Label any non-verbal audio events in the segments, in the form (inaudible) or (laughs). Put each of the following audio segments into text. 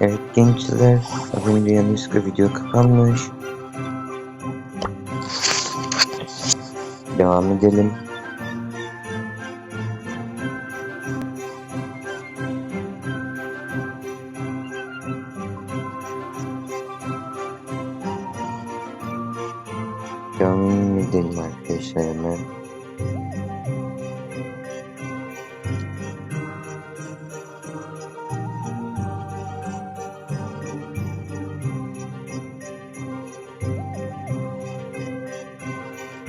Evet gençler, az önce yanlışlıkla video kapanmış. Devam edelim. Devam edelim arkadaşlar hemen.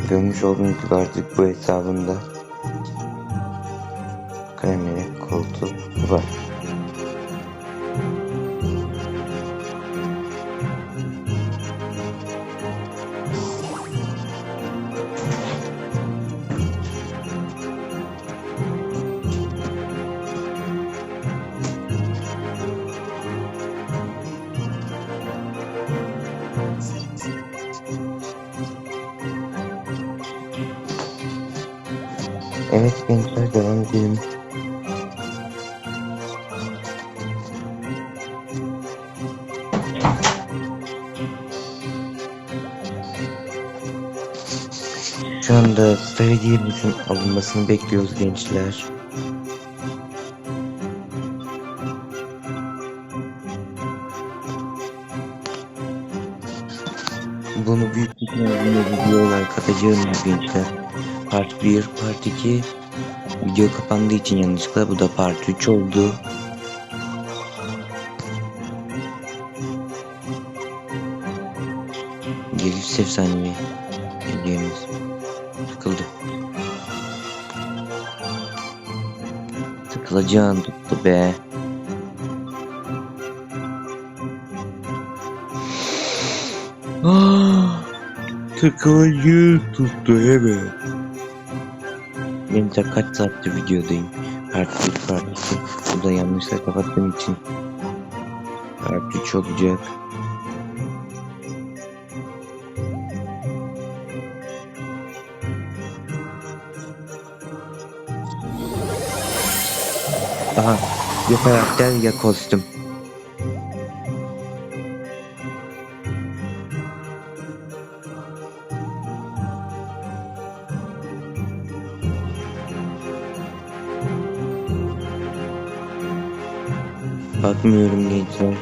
Görmüş olduğunuz gibi artık bu hesabında kamera koltuğu var. Evet gençler devam edelim. Şu anda söylediğimizin alınmasını bekliyoruz gençler. Bunu büyük bir video olarak atacağım gençler. Part 1, Part 2 video kapandığı için yanlışlıkla bu da Part 3 oldu. Geliş efsanevi hediyemiz tıkıldı. Tıkılacağın tuttu be. Ah, tıkılacağın tuttu evet. Gençler kaç saattir videodayım. Part 1 part 2. Bu da yanlışla kapattığım için. Part 3 olacak. Aha. Ya karakter ya kostüm. Bakmıyorum gençler.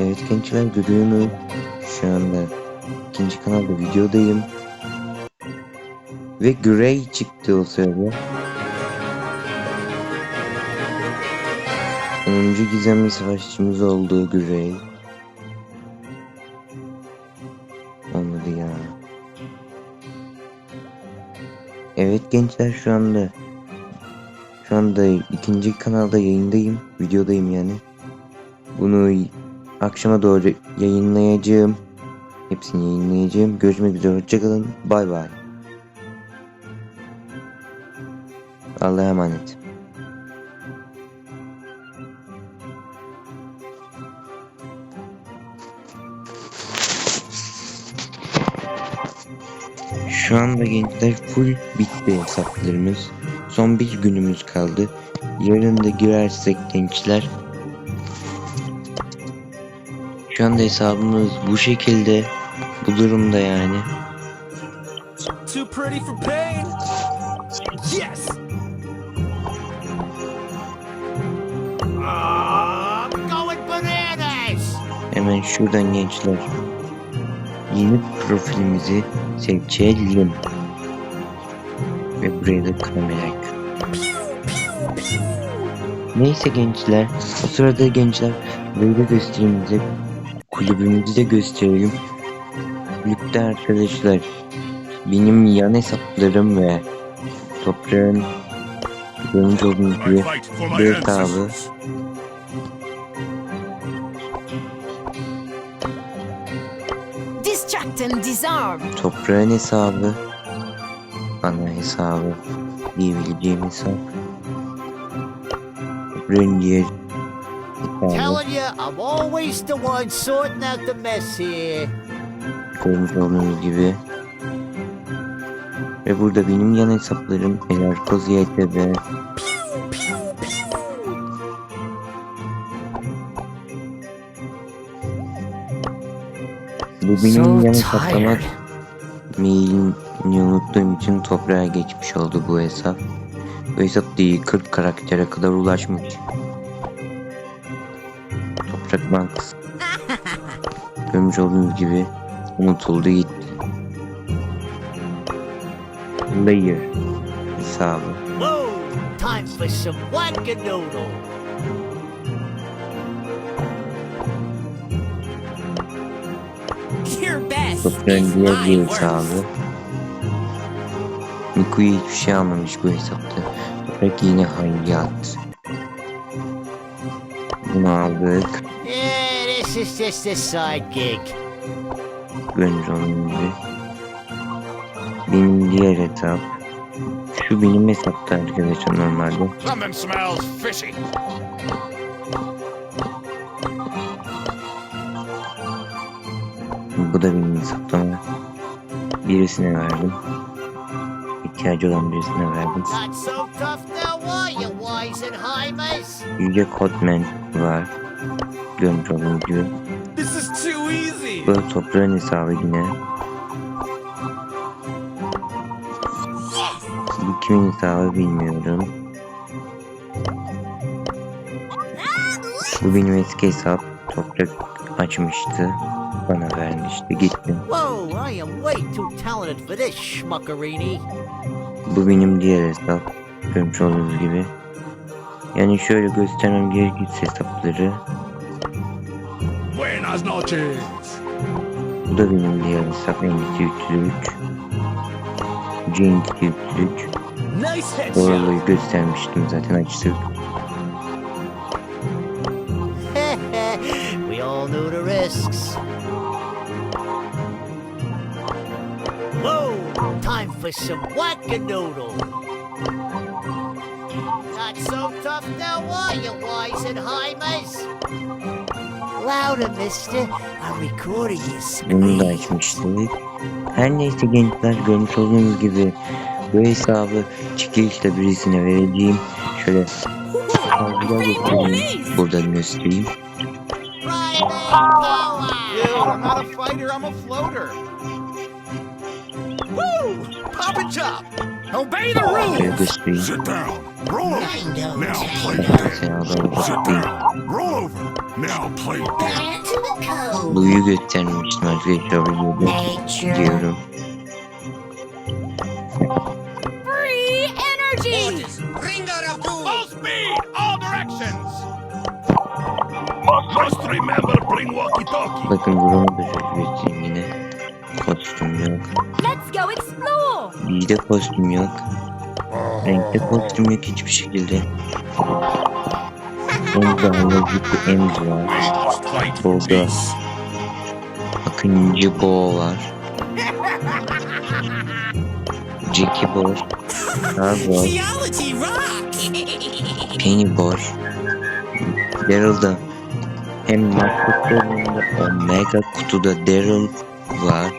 Evet gençler görüyorsunuz. Şu anda ikinci kanalda videodayım. Ve Grey çıktı o sırada. 10. gizemli savaşçımız oldu Grey. Olmadı ya. Evet gençler şu anda şu anda ikinci kanalda yayındayım. Videodayım yani. Bunu akşama doğru yayınlayacağım. Hepsini yayınlayacağım. Görüşmek üzere. Hoşçakalın. Bay bay. Allah'a emanet. Şu anda gençler full bitti hesaplarımız. Son bir günümüz kaldı. Yarın da girersek gençler. Şu anda hesabımız bu şekilde. Bu durumda yani. Yes. Ah. Hemen şuradan gençler. Yeni profilimizi seçelim. Ve buraya da kamera Neyse gençler. O sırada gençler böyle göstereyim size. Kulübümüzü de gösterelim. Kulüpte arkadaşlar benim yan hesaplarım ve toprağın for my bir hesabı and disarm. toprağın hesabı ana hesabı diyebileceğim hesap toprağın diğer hesabı Telling you, I'm always the one sorting out the mess here. görmüş olduğunuz gibi. Ve burada benim yan hesaplarım Elarkoz YTB, Bu benim So yan hesaplama tired. mailini unuttuğum için toprağa geçmiş oldu bu hesap. Bu hesap değil 40 karaktere kadar ulaşmış. Toprak Bankası. (laughs) Görmüş olduğunuz gibi unutuldu gitti. Layer hesabı. Whoa, time for some wackadoodle. Diğer my bir hesabı. Miku'yu hiçbir şey almamış bu hesapta. Toprak yine hayat. Bunu aldık. Yeah, this is just a side gig. Olduğunuz gibi. Benim diğer hesap. Şu benim hesapta arkadaşlar normalde. Something smells fishy. Bu da benim hesaptama. Birisine verdim. İhtiyacı olan birisine verdim. Yüce Codman var. Görmüş olduğunuz gibi. Bu da toprağın hesabı yine. Bu kimin hesabı bilmiyorum. Bu benim eski hesap. Toprak açmıştı. Bana vermişti. Gitti. Whoa, I am way too talented for this schmuckerini. Bu benim diğer hesap. Görmüş olduğunuz gibi. Yani şöyle göstermem gerekirse hesapları. Buenas noches. Bu da benim diğer hesap. Endisi 303. Cenk 303. Nice headshot. Oraları göstermiştim zaten açtık. For some wackadoodle. Not so tough now, are you, Weisenheimers? Louder, mister. I'm recording you Bunu da scream. açmıştık. Her neyse gençler görmüş olduğunuz gibi bu hesabı çekilişte birisine vereceğim. Şöyle fazla göstereyim. Buradan göstereyim. Primate power! Dude, I'm not a fighter, I'm a floater. Woo! Pop and chop. Obey the rules. Sit down. Roll over. Now play Daha dead. mesela Sit down. Roll over. Now play dead. Blue'yu göstermiştim arkadaşlar videoda. Diyorum. Free energy! Full speed, all directions. Must remember bring walkie-talkie. Bakın buramı da şöyle göstereyim yine. Kostüm yok. De kostüm yok. Renkte kostüm yok hiçbir şekilde. Onda Hazreti Emz var. Burada. Akıncı Bo var. Jackie boş. Star boş. Geology rock! Penny boş. Daryl'da hem marketlerinde Omega kutuda Daryl var.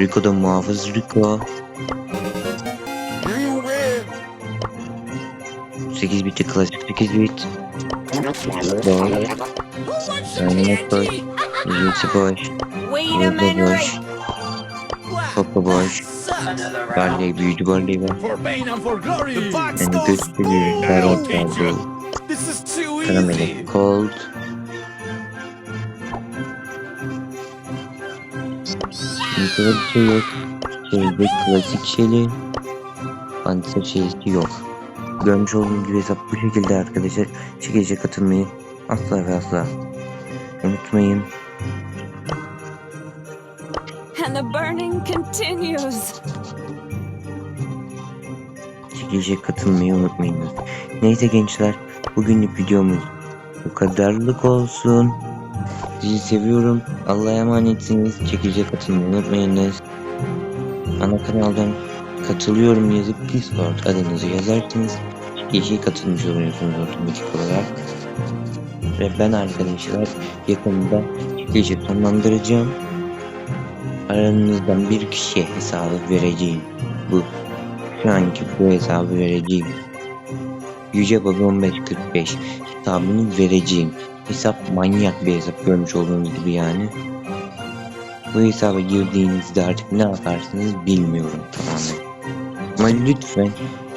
Rico'da muhafız Rico. You win. 8 biti klasik 8 bit. Boş. Dynamite boş. Jitsi boş. Orada boş. Popo boş. Barley büyücü Barley var. Yani gösteriyor. Karot var. Karamele. Cold. Bir şey yok. Şeyde klasik şeyli. Panzer şeysi yok. Görmüş olduğunuz gibi hesap bu şekilde arkadaşlar. Çekilişe katılmayı asla ve asla unutmayın. And the burning continues! Çekilişe katılmayı unutmayınız. Neyse gençler bugünlük videomuz bu kadarlık olsun. Sizi seviyorum. Allah'a emanetsiniz. Çekilişe katılmayı unutmayınız. Ana kanaldan katılıyorum yazıp Discord adınızı yazarsanız yeşil katılmış oluyorsunuz otomatik olarak. Ve ben arkadaşlar yakında çekilişi sonlandıracağım. Aranızdan bir kişiye hesabı vereceğim. Bu şu anki bu hesabı vereceğim. Yüce Baba 1545 hesabını vereceğim. Hesap manyak bir hesap görmüş olduğunuz gibi yani. Bu hesaba girdiğinizde artık ne yaparsınız bilmiyorum tamamen. Ama lütfen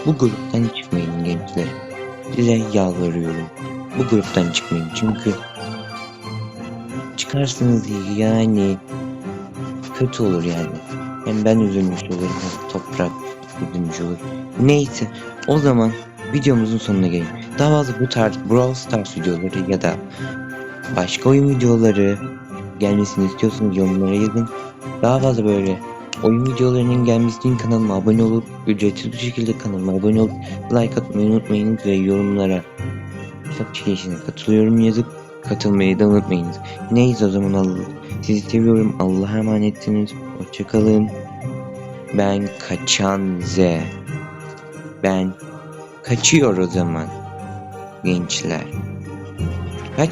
bu gruptan çıkmayın gençler. Size yalvarıyorum. Bu gruptan çıkmayın çünkü çıkarsınız yani kötü olur yani. Hem ben üzülmüş olurum toprak üzülmüş olur. Neyse o zaman videomuzun sonuna gelelim. Daha fazla bu tarz Brawl Stars videoları ya da başka oyun videoları gelmesini istiyorsanız yorumlara yazın. Daha fazla böyle oyun videolarının gelmesi için kanalıma abone olup ücretsiz bir şekilde kanalıma abone olup like atmayı unutmayınız ve yorumlara çok çekişine katılıyorum yazıp katılmayı da unutmayınız. Neyse o zaman Allah, sizi seviyorum. Allah'a emanetsiniz. Hoşçakalın. Ben kaçan Z. Ben kaçıyor o zaman gençler. Kaç